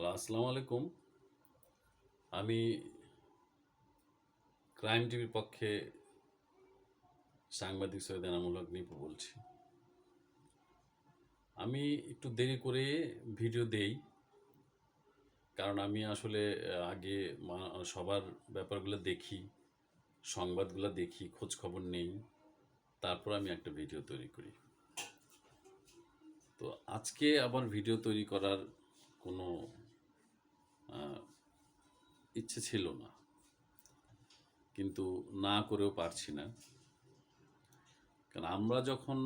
Hello, আসসালামু আলাইকুম। আমি ক্রাইম টিভির পক্ষে সাংবাদিক সৈয়দ এনামুল হক নিপু বলছি। আমি একটু দেরি করে ভিডিও দেই, কারণ আমি আসলে আগে সবার ব্যাপারগুলো দেখি, সংবাদগুলো দেখি খোঁজ খবর নেই, তারপর আমি একটা ভিডিও তৈরি করি। তো আজকে আবার ভিডিও তৈরি করার কোনো ইচ্ছে ছিল না। কিন্তু না করেও পারছি না। কারণ আমরা যখন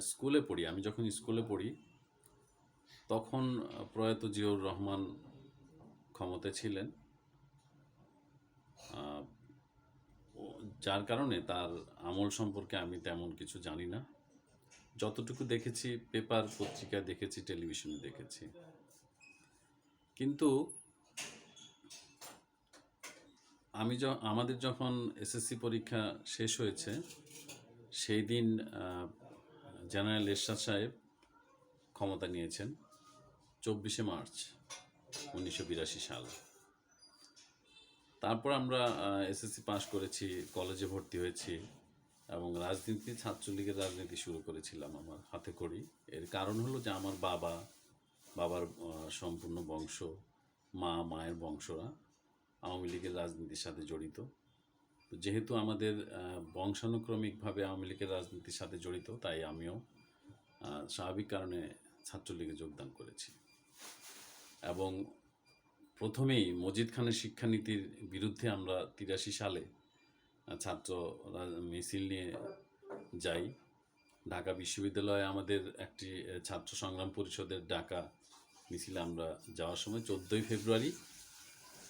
স্কুলে পড়ি, আমি যখন স্কুলে পড়ি, তখন প্রয়াত জিয়র রহমান ক্ষমতা ছিলেন। যার কারণে তার আমল সম্পর্কে আমি তেমন কিছু জানি না। যতটুকু দেখেছি, পেপার পত্রিকা দেখেছি, টেলিভিশনে দেখেছি। কিন্তু আমি য আমাদের যখন এসএসসি পরীক্ষা শেষ হয়েছে, সেই দিন জেনারেল এরশাদ সাহেব ক্ষমতা নিয়েছেন চব্বিশে মার্চ উনিশশো বিরাশি সাল। তারপর আমরা এসএসসি পাশ করেছি, কলেজে ভর্তি হয়েছি এবং রাজনীতি, ছাত্রলীগের রাজনীতি শুরু করেছিলাম আমার হাতে করি। এর কারণ হলো যে আমার বাবা, বাবার সম্পূর্ণ বংশ, মা, মায়ের বংশরা আওয়ামী লীগের রাজনীতির সাথে জড়িত। তো যেহেতু আমাদের বংশানুক্রমিকভাবে আওয়ামী লীগের রাজনীতির সাথে জড়িত, তাই আমিও স্বাভাবিক কারণে ছাত্রলীগে যোগদান করেছি। এবং প্রথমেই মজিদ খানের শিক্ষানীতির বিরুদ্ধে আমরা তিরাশি সালে ছাত্র মিছিল নিয়ে যাই। ঢাকা বিশ্ববিদ্যালয়ে আমাদের একটি ছাত্র সংগ্রাম পরিষদের ডাকা মিছিলে আমরা যাওয়ার সময় চোদ্দোই ফেব্রুয়ারি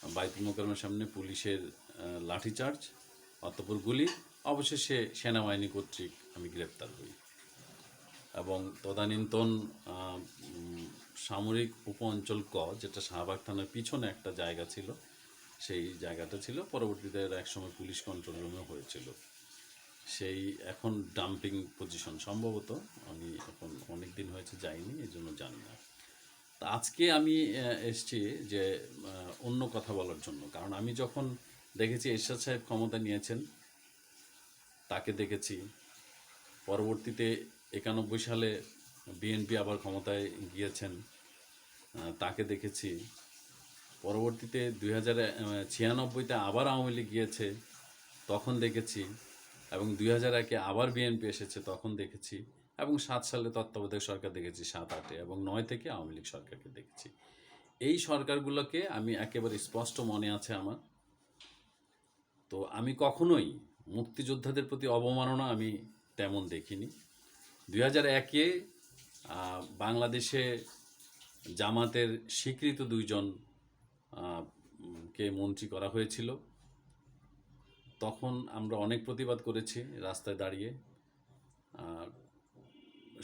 বাইতুল মোকারমের সামনে পুলিশের লাঠিচার্জ, অতপর গুলি, অবশেষে সেনাবাহিনী কর্তৃক আমি গ্রেপ্তার হই। এবং তদানীন্তন সামরিক উপ অঞ্চল ক, যেটা শাহবাগ থানার পিছনে একটা জায়গা ছিল, সেই জায়গাটা ছিল, পরবর্তীতে একসময় পুলিশ কন্ট্রোল রুমে হয়েছিল। সেই এখন ডাম্পিং পজিশন সম্ভবত, আমি এখন অনেক দিন হয়েছে যাইনি এই জন্য জানি না। আজকে আমি এসছি যে অন্য কথা বলার জন্য। কারণ আমি যখন দেখেছি এরশাদ সাহেব ক্ষমতা নিয়েছেন, তাকে দেখেছি। পরবর্তীতে একানব্বই সালে বিএনপি আবার ক্ষমতায় গিয়েছেন তাকে দেখেছি। পরবর্তীতে দুই হাজার ছিয়ানব্বইতে আবার আওয়ামী লীগ গিয়েছে, তখন দেখেছি। এবং দুই হাজার একে আবার বিএনপি এসেছে, তখন দেখেছি। এবং সাত সালে তত্ত্বাবধায়ক সরকার দেখেছি, সাত আটে এবং নয় থেকে আওয়ামী লীগ সরকারকে দেখেছি। এই সরকারগুলোকে আমি একেবারে স্পষ্ট মনে আছে আমার। তো আমি কখনোই মুক্তিযোদ্ধাদের প্রতি অবমাননা আমি তেমন দেখিনি। দুই হাজার একে বাংলাদেশে জামাতের স্বীকৃত দুইজন কে মন্ত্রী করা হয়েছিল। তখন আমরা অনেক প্রতিবাদ করেছি রাস্তায় দাঁড়িয়ে।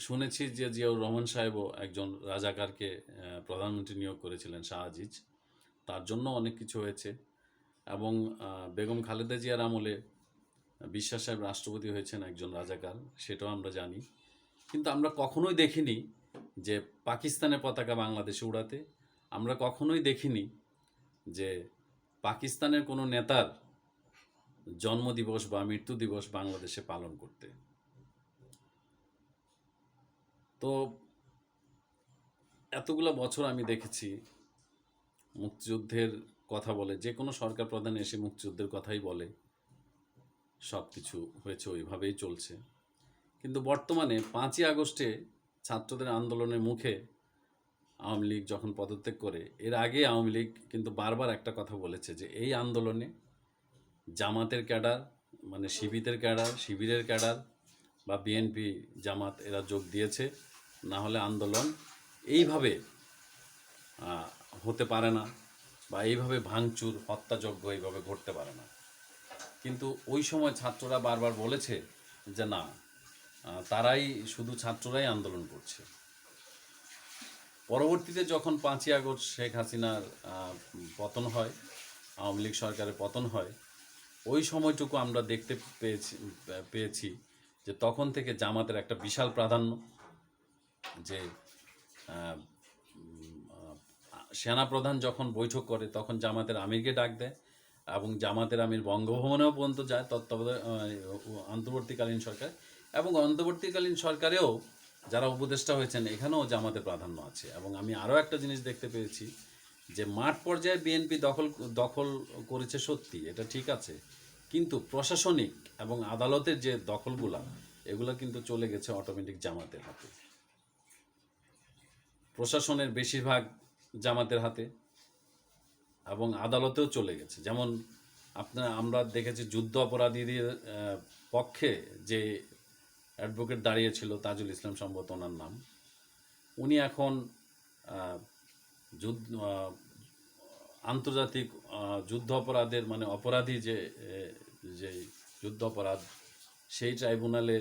শুনেছি যে জিয়াউর রহমান সাহেবও একজন রাজাকারকে প্রধানমন্ত্রী নিয়োগ করেছিলেন শাহ আজিজ। তার জন্য অনেক কিছু হয়েছে এবং বেগম খালেদা জিয়ার আমলে বিশ্বাস সাহেব রাষ্ট্রপতি হয়েছেন একজন রাজাকার, সেটাও আমরা জানি। কিন্তু আমরা কখনোই দেখিনি যে পাকিস্তানের পতাকা বাংলাদেশে উড়াতে। আমরা কখনোই দেখিনি যে পাকিস্তানের কোনো নেতার জন্মদিবস বা মৃত্যু দিবস বাংলাদেশে পালন করতে। তো এতগুলো বছর আমি দেখেছি মুক্তিযুদ্ধের কথা বলে, যে কোনো সরকার প্রধান এসে মুক্তিযুদ্ধের কথাই বলে সব কিছু হয়েছে ওইভাবেই চলছে। কিন্তু বর্তমানে পাঁচই আগস্টে ছাত্রদের আন্দোলনের মুখে আওয়ামী লীগ যখন পদত্যাগ করে, এর আগে আওয়ামী লীগ কিন্তু বারবার একটা কথা বলেছে যে এই আন্দোলনে জামাতের ক্যাডার মানে শিবিরের ক্যাডার শিবিরের ক্যাডার বা বিএনপি জামাত এরা যোগ দিয়েছে। না হলে আন্দোলন এইভাবে হতে পারে না বা এইভাবে ভাঙচুর, হত্যাযজ্ঞ এইভাবে ঘটতে পারে না। কিন্তু ওই সময় ছাত্ররা বারবার বলেছে যে না তারাই শুধু ছাত্ররাই আন্দোলন করছে। পরবর্তীতে যখন পাঁচই আগস্ট শেখ হাসিনার পতন হয়, আওয়ামী লীগ সরকারের পতন হয়, ওই সময়টুকু আমরা দেখতে পেয়েছি পেয়েছি যে তখন থেকে জামাতের একটা বিশাল প্রাধান্য। যে সেনাপ্রধান যখন বৈঠক করে, তখন জামাতের আমিরকে ডাক দেয় এবং জামাতের আমির বঙ্গভবনেও পর্যন্ত যায়, তত্ত্বাবধায়ক অন্তর্বর্তীকালীন সরকার এবং অন্তর্বর্তীকালীন সরকারেও যারা উপদেষ্টা হয়েছেন, এখানেও জামাতের প্রাধান্য আছে। এবং আমি আরও একটা জিনিস দেখতে পেয়েছি যে, মাঠ পর্যায়ে বিএনপি দখল দখল করেছে সত্যি, এটা ঠিক আছে। কিন্তু প্রশাসনিক এবং আদালতের যে দখলগুলা, এগুলো কিন্তু চলে গেছে অটোমেটিক জামাতের হাতে। প্রশাসনের বেশিরভাগ জামাতের হাতে এবং আদালতেও চলে গেছে। যেমন আপনার আমরা দেখেছি যুদ্ধ অপরাধীদের পক্ষে যে অ্যাডভোকেট দাঁড়িয়েছিল তাজুল ইসলাম সম্ভবত ওনার নাম, উনি এখন যুদ্ধ আন্তর্জাতিক যুদ্ধ অপরাধের মানে অপরাধী যে যে যুদ্ধ অপরাধ, সেই ট্রাইব্যুনালে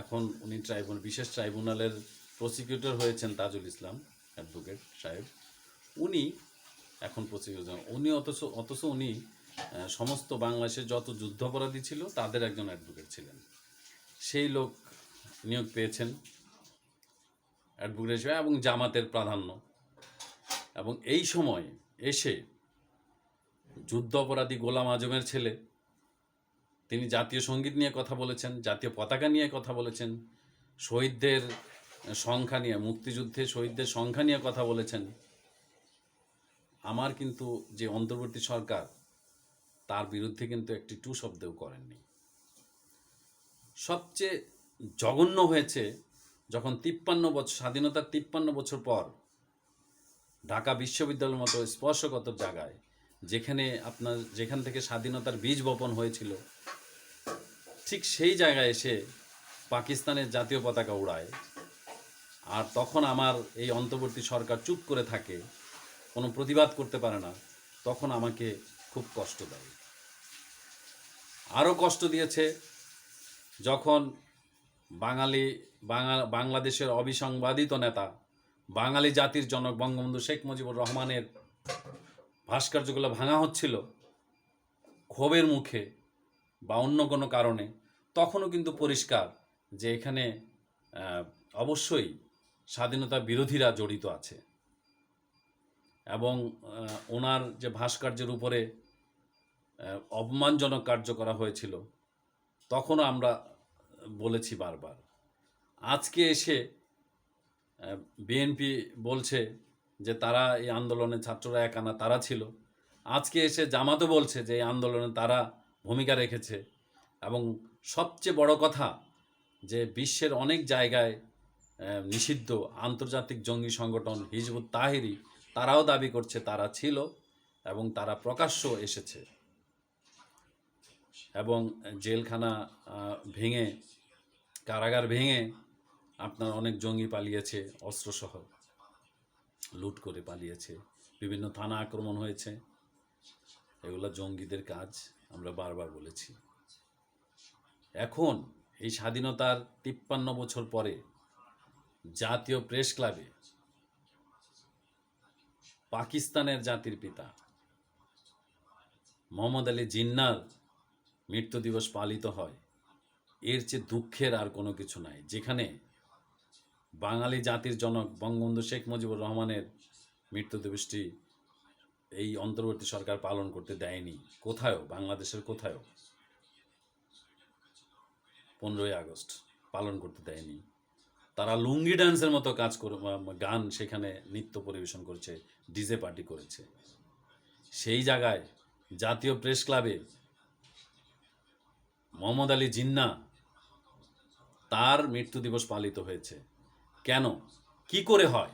এখন উনি ট্রাইব্যুনাল বিশেষ ট্রাইব্যুনালের প্রসিকিউটর হয়েছেন তাজুল ইসলাম অ্যাডভোকেট সাহেব। উনি এখন প্রসিকিউটর, উনি অথচ অথচ উনি সমস্ত বাংলাদেশে যত যুদ্ধাপরাধী ছিল তাদের একজন অ্যাডভোকেট ছিলেন। সেই লোক নিয়োগ পেয়েছেন অ্যাডভোকেট হিসেবে এবং জামাতের প্রাধান্য। এবং এই সময় এসে যুদ্ধ অপরাধী গোলাম আজমের ছেলে, তিনি জাতীয় সংগীত নিয়ে কথা বলেছেন, জাতীয় পতাকা নিয়ে কথা বলেছেন, শহীদদের সংখ্যা নিয়ে, মুক্তিযুদ্ধে শহীদদের সংখ্যা নিয়ে কথা বলেছেন। আমার কিন্তু যে অন্তর্বর্তী সরকার, তার বিরুদ্ধে কিন্তু একটি টু শব্দেও করেননি। সবচেয়ে জঘন্য হয়েছে যখন তিপ্পান্ন বছর স্বাধীনতার তিপ্পান্ন বছর পর ঢাকা বিশ্ববিদ্যালয়ের মতো স্পর্শগত জায়গায়, যেখানে আপনার, যেখান থেকে স্বাধীনতার বীজ বপন হয়েছিল, ঠিক সেই জায়গায় এসে পাকিস্তানের জাতীয় পতাকা উড়ায়। আর তখন আমার এই অন্তর্বর্তী সরকার চুপ করে থাকে, কোনো প্রতিবাদ করতে পারে না, তখন আমাকে খুব কষ্ট দেয়। আরও কষ্ট দিয়েছে যখন বাঙালি, বাঙা, বাংলাদেশের অবিসংবাদিত নেতা, বাঙালি জাতির জনক বঙ্গবন্ধু শেখ মুজিবুর রহমানের ভাস্কর্যগুলো ভাঙা হচ্ছিল ক্ষোভের মুখে বা অন্য কোনো কারণে, তখনও কিন্তু পরিষ্কার যে এখানে অবশ্যই স্বাধীনতা বিরোধীরা জড়িত আছে। এবং ওনার যে ভাস্কর্যের উপরে অপমানজনক কার্য করা হয়েছিল, তখনও আমরা বলেছি বারবার। আজকে এসে বিএনপি বলছে যে তারা এই আন্দোলনে ছাত্ররা একানা তারা ছিল। আজকে এসে জামাতও বলছে যে এই আন্দোলনে তারা ভূমিকা রেখেছে। এবং সবচেয়ে বড় কথা যে বিশ্বের অনেক জায়গায় নিষিদ্ধ আন্তর্জাতিক জঙ্গি সংগঠন হিজবুত তাহেরি তারাও দাবি করছে তারা ছিল এবং তারা প্রকাশ্য এসেছে। এবং জেলখানা ভেঙে, কারাগার ভেঙে আপনার অনেক জঙ্গি পালিয়েছে, অস্ত্রসহ লুট করে পালিয়েছে। বিভিন্ন থানা আক্রমণ হয়েছে। এগুলো জঙ্গিদের কাজ, আমরা বারবার বলেছি। এখন, এই স্বাধীনতার তিপ্পান্ন বছর পরে জাতীয় প্রেস ক্লাবে পাকিস্তানের জাতির পিতা মোহাম্মদ আলী জিন্নার মৃত্যু দিবস পালিত হয়। এর চেয়ে দুঃখের আর কোনো কিছু নাই। যেখানে বাঙালি জাতির জনক বঙ্গবন্ধু শেখ মুজিবুর রহমানের মৃত্যু দিবসটি এই অন্তর্বর্তী সরকার পালন করতে দেয়নি। কোথায়ও, বাংলাদেশের কোথায়ও পনেরোই আগস্ট পালন করতে দেয়নি। তারা লুঙ্গি ডান্সের মতো কাজ করে গান সেখানে নৃত্য পরিবেশন করেছে, ডিজে পার্টি করেছে। সেই জায়গায় জাতীয় প্রেস ক্লাবে মোহাম্মদ আলী জিন্না তার মৃত্যু দিবস পালিত হয়েছে। কেন? কি করে হয়?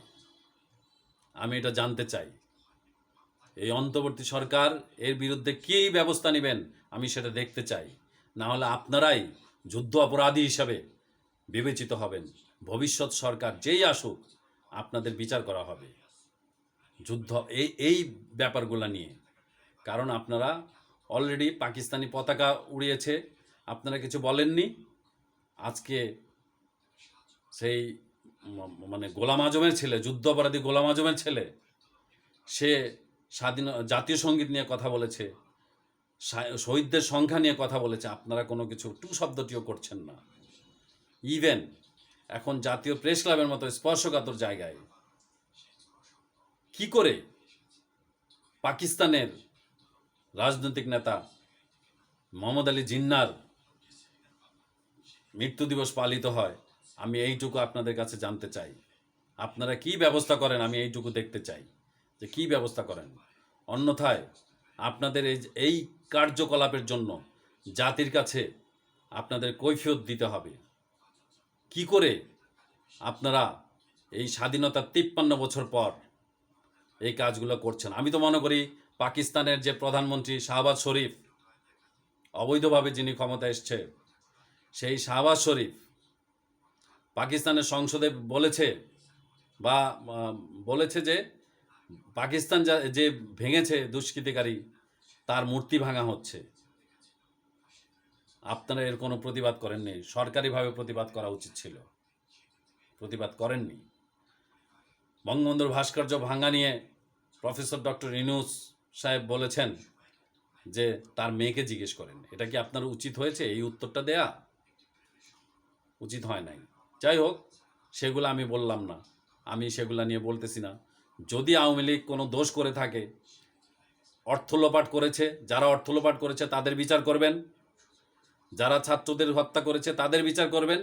আমি এটা জানতে চাই। এই অন্তর্বর্তী সরকার এর বিরুদ্ধে কী ব্যবস্থা নেবেন আমি সেটা দেখতে চাই। না হলে আপনারাই যুদ্ধ অপরাধী হিসাবে বিবেচিত হবেন। ভবিষ্যৎ সরকার যেই আসুক, আপনাদের বিচার করা হবে। যুদ্ধ, এই এই ব্যাপারগুলো নিয়ে। কারণ আপনারা অলরেডি পাকিস্তানি পতাকা উড়িয়েছে, আপনারা কিছু বলেননি? আজকে সেই মানে গোলাম আজমের ছেলে, যুদ্ধ অপরাধী গোলাম আজমের ছেলে, সে স্বাধীন, জাতীয় সংগীত নিয়ে কথা বলেছে শহীদদের সংখ্যা নিয়ে কথা বলেছে, আপনারা কোনো কিছু, টু শব্দটিও করছেন না। ইভেন এখন জাতীয় প্রেস ক্লাবের মতো স্পর্শকাতর জায়গায়। কি করে পাকিস্তানের রাজনৈতিক নেতা মোহাম্মদ আলী জিন্নার মৃত্যু দিবস পালিত হয়, আমি এইটুকু আপনাদের কাছে জানতে চাই। আপনারা কি ব্যবস্থা করেন? আমি এইটুকু দেখতে চাই যে কি ব্যবস্থা করেন। অন্যথায় আপনাদের এই এই কার্যকলাপের জন্য জাতির কাছে আপনাদের কৈফিয়ত দিতে হবে। কি করে আপনারা এই স্বাধীনতার তিপ্পান্ন বছর পর এই কাজগুলো করছেন? আমি তো মনে করি পাকিস্তানের যে প্রধানমন্ত্রী শাহবাজ শরীফ, অবৈধভাবে যিনি ক্ষমতা এসছে, সেই শাহবাজ শরীফ পাকিস্তানের সংসদে বলেছে বা বলেছে যে পাকিস্তান যা- যে ভেঙেছে দুষ্কৃতিকারী, তার মূর্তি ভাঙা হচ্ছে। আপনারা এর কোনো প্রতিবাদ করেননি? সরকারিভাবে প্রতিবাদ করা উচিত ছিল। প্রতিবাদ করেননি। বঙ্গবন্ধুর ভাস্কর্য ভাঙা নিয়ে প্রফেসর ডক্টর ইনুস সাহেব বলেছেন যে তার মেয়েকে জিজ্ঞেস করেন। এটা কি আপনার উচিত হয়েছে? এই উত্তরটা দেয়া? উচিত হয় নাই। যাই হোক, সেগুলো আমি বললাম না। আমি সেগুলা নিয়ে বলতেছি না। যদি আওয়ামী লীগ কোনো দোষ করে থাকে, অর্থ লোপাট করেছে, যারা অর্থ লোপাট করেছে তাদের বিচার করবেন। যারা ছাত্রদের হত্যা করেছে, তাদের বিচার করবেন।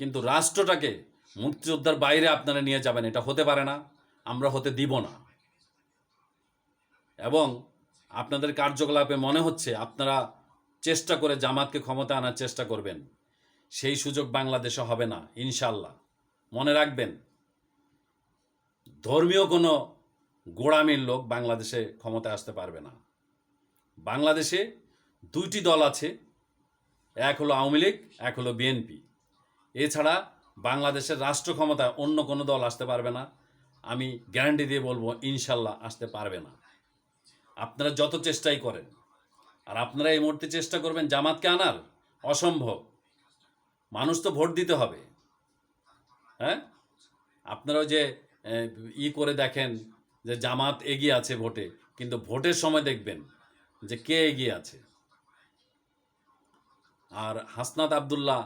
কিন্তু রাষ্ট্রটাকে মুক্তিযোদ্ধার বাইরে আপনারা নিয়ে যাবেন, এটা হতে পারে না, আমরা হতে দিব না। এবং আপনাদের কার্যকলাপে মনে হচ্ছে আপনারা চেষ্টা করে জামাতকে ক্ষমতা আনার চেষ্টা করবেন। সেই সুযোগ বাংলাদেশে হবে না ইনশাল্লাহ মনে রাখবেন, ধর্মীয় কোনো গোড়ামির লোক বাংলাদেশে ক্ষমতায় আসতে পারবে না। বাংলাদেশে দুইটি দল আছে এক হলো আওয়ামী লীগ, এক হলো বিএনপি এছাড়া বাংলাদেশের রাষ্ট্র ক্ষমতায় অন্য কোনো দল আসতে পারবে না। আমি গ্যারান্টি দিয়ে বলব, ইনশাল্লাহ আসতে পারবে না। আপনারা যত চেষ্টাই করেন, আর আপনারা এই মুহূর্তে চেষ্টা করবেন জামাতকে আনার, অসম্ভব। মানুষ তো ভোট দিতে হবে। হ্যাঁ? আপনারাও যে ই করে দেখেন যে জামাত এগিয়ে আছে ভোটে, কিন্তু ভোটের সময় দেখবেন যে কে এগিয়ে আছে। আর হাসনাত আবদুল্লাহ,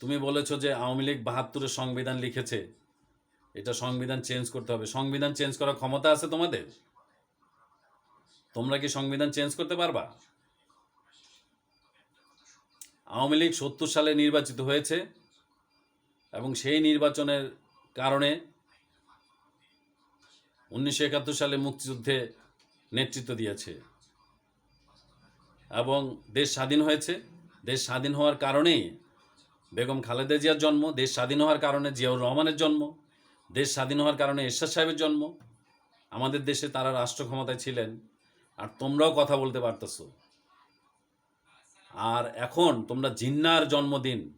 তুমি বলেছ যে আওয়ামী লীগ বাহাত্তরের সংবিধান লিখেছে। এটা সংবিধান চেঞ্জ করতে হবে। সংবিধান চেঞ্জ করার ক্ষমতা আছে তোমাদের? তোমরা কি সংবিধান চেঞ্জ করতে পারবা? আওয়ামী লীগ সত্তর সালে নির্বাচিত হয়েছে এবং সেই নির্বাচনের কারণে উনিশশো একাত্তর সালে মুক্তিযুদ্ধে নেতৃত্ব দিয়েছে। এবং দেশ স্বাধীন হয়েছে। দেশ স্বাধীন হওয়ার কারণেই বেগম খালেদা জিয়ার জন্ম, দেশ স্বাধীন হওয়ার কারণে জিয়াউর রহমানের জন্ম, দেশ স্বাধীন হওয়ার কারণে এরশাদ সাহেবের জন্ম। আমাদের দেশে তারা রাষ্ট্র ক্ষমতায় ছিলেন আর তোমরাও কথা বলতে পারতেছো। আর এখন তোমরা জিন্নার জন্মদিন।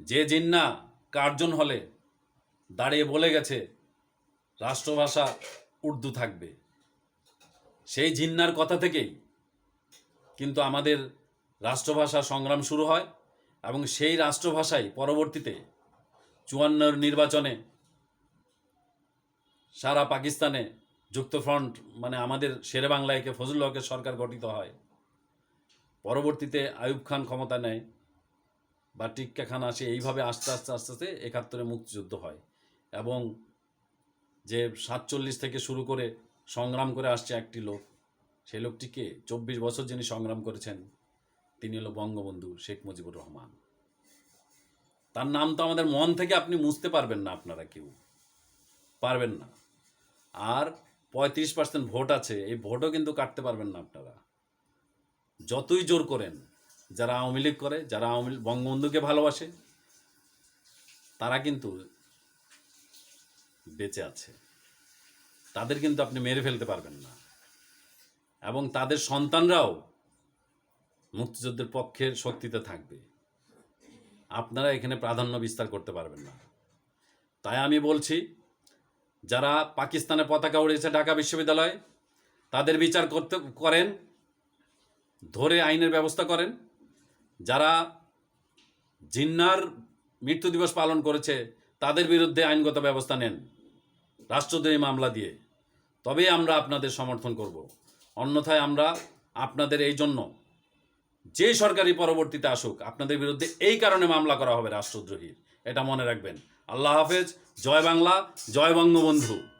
যে জিন্না কার্জন হলে দাঁড়িয়ে বলে গেছে, রাষ্ট্রভাষা উর্দু থাকবে। সেই জিন্নার কথা থেকেই কিন্তু আমাদের রাষ্ট্রভাষা সংগ্রাম শুরু হয় এবং সেই রাষ্ট্রভাষাই পরবর্তীতে চুয়ান্নর নির্বাচনে সারা পাকিস্তানে যুক্তফ্রন্ট মানে আমাদের শেরে বাংলায়কে, ফজলুল হকের সরকার গঠিত হয়। পরবর্তীতে আয়ুব খান ক্ষমতা নেয় বা টিক্কা খান আসে, এইভাবে আস্তে আস্তে আস্তে আস্তে একাত্তরে মুক্তিযুদ্ধ হয় এবং যে সাতচল্লিশ থেকে শুরু করে সংগ্রাম করে আসছে একটি লোক। সেই লোকটিকে চব্বিশ বছর যিনি সংগ্রাম করেছেন, তিনি হলো বঙ্গবন্ধু শেখ মুজিবুর রহমান। তার নাম তো আমাদের মন থেকে আপনি মুছতে পারবেন না আপনারা কেউ। পারবেন না। আর পঁয়ত্রিশ পার্সেন্ট ভোট আছে, এই ভোটও কিন্তু কাটতে পারবেন না আপনারা। যতই জোর করেন, যারা আওয়ামী লীগ করে, যারা আওয়ামী বঙ্গবন্ধুকে ভালোবাসে, তারা কিন্তু বেঁচে আছে। তাদের কিন্তু আপনি মেরে ফেলতে পারবেন না। এবং তাদের সন্তানরাও মুক্তিযুদ্ধের পক্ষের শক্তিতে থাকবে। আপনারা এখানে প্রাধান্য বিস্তার করতে পারবেন না। তাই আমি বলছি, যারা পাকিস্তানের পতাকা উড়িয়েছে ঢাকা বিশ্ববিদ্যালয়, তাদের বিচার করতে, করেন, ধরে আইনের ব্যবস্থা করেন। যারা জিন্নার মৃত্যু দিবস পালন করেছে, তাদের বিরুদ্ধে আইনগত ব্যবস্থা নেন, রাষ্ট্রদ্রোহী মামলা দিয়ে। তবেই আমরা আপনাদের সমর্থন করব। অন্যথায় আমরা আপনাদের এই জন্য যে সরকারি পরবর্তীতে আসুক, আপনাদের বিরুদ্ধে এই কারণে মামলা করা হবে রাষ্ট্রদ্রোহীর। এটা মনে রাখবেন। আল্লাহ হাফেজ। জয় বাংলা। জয় বঙ্গবন্ধু।